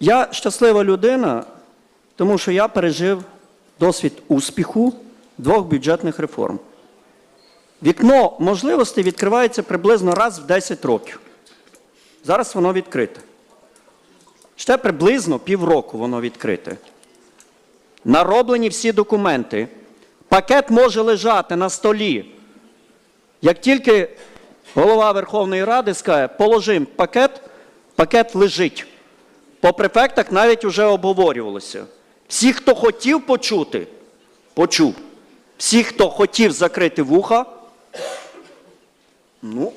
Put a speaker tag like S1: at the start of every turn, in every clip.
S1: Я щаслива людина, тому що я пережив досвід успіху двох бюджетних реформ. Вікно можливостей відкривається приблизно раз в 10 років. Зараз воно відкрите. Ще приблизно півроку воно відкрите. Нароблені всі документи. Пакет може лежати на столі. Як тільки голова Верховної Ради скаже, положимо пакет, пакет лежить. По префектах навіть вже обговорювалося. Всі, хто хотів почути, почув. Всі, хто хотів закрити вуха, ну.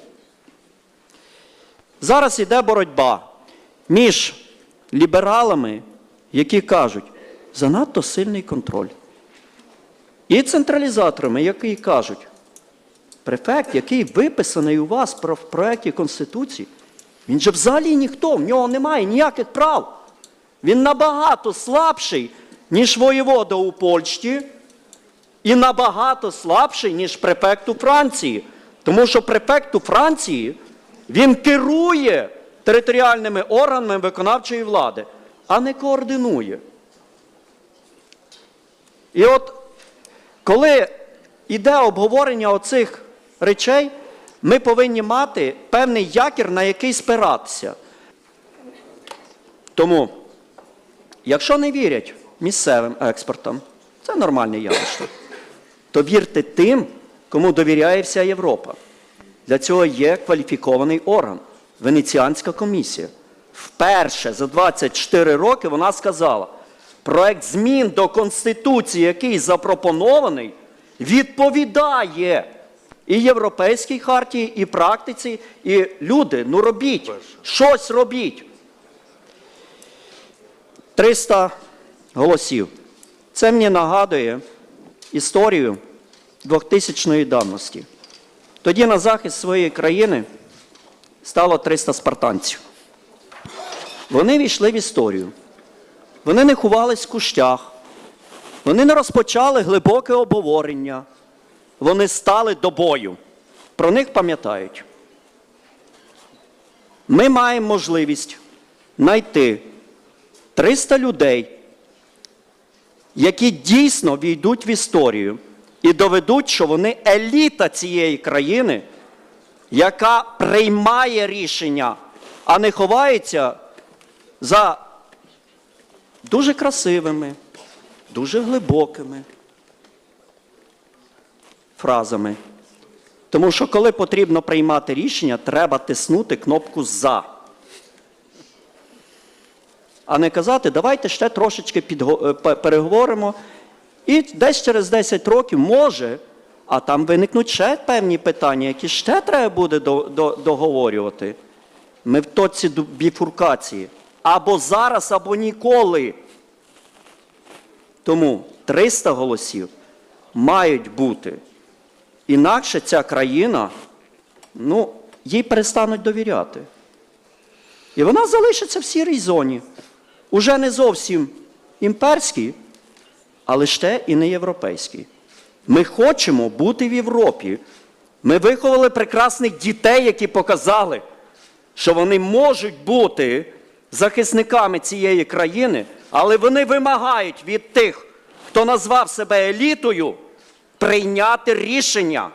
S1: Зараз іде боротьба між лібералами, які кажуть, занадто сильний контроль. І централізаторами, які кажуть, префект, який виписаний у вас в проєкті Конституції, він же взагалі ніхто, в нього немає ніяких прав. Він набагато слабший, ніж воєвода у Польщі, і набагато слабший, ніж префект у Франції. Тому що префект у Франції він керує територіальними органами виконавчої влади, а не координує. І от коли йде обговорення оцих речей, ми повинні мати певний якір, на який спиратися. Тому, якщо не вірять місцевим експортам, це нормальне явище, то вірте тим, кому довіряє вся Європа. Для цього є кваліфікований орган Венеціанська комісія. Вперше за 24 роки вона сказала, проект змін до Конституції, який запропонований, відповідає і Європейській хартії, і практиці, і люди, ну робіть, щось робіть. 300 голосів. Це мені нагадує історію 2000-ї давності. Тоді на захист своєї країни стало 300 спартанців. Вони війшли в історію. Вони не ховались в кущах. Вони не розпочали глибоке обговорення. Вони стали до бою. Про них пам'ятають. Ми маємо можливість знайти 300 людей, які дійсно війдуть в історію і доведуть, що вони еліта цієї країни, яка приймає рішення, а не ховається за дуже красивими, дуже глибокими фразами. Тому що, коли потрібно приймати рішення, треба тиснути кнопку за. А не казати, давайте ще трошечки підго- е, переговоримо. І десь через 10 років може, а там виникнуть ще певні питання, які ще треба буде до- до- договорювати. Ми в точці біфуркації. Або зараз, або ніколи. Тому 300 голосів мають бути. Інакше ця країна, ну, їй перестануть довіряти. І вона залишиться в сірій зоні. Уже не зовсім імперській, але ще і не європейській. Ми хочемо бути в Європі. Ми виховали прекрасних дітей, які показали, що вони можуть бути захисниками цієї країни, але вони вимагають від тих, хто назвав себе елітою, прийняти рішення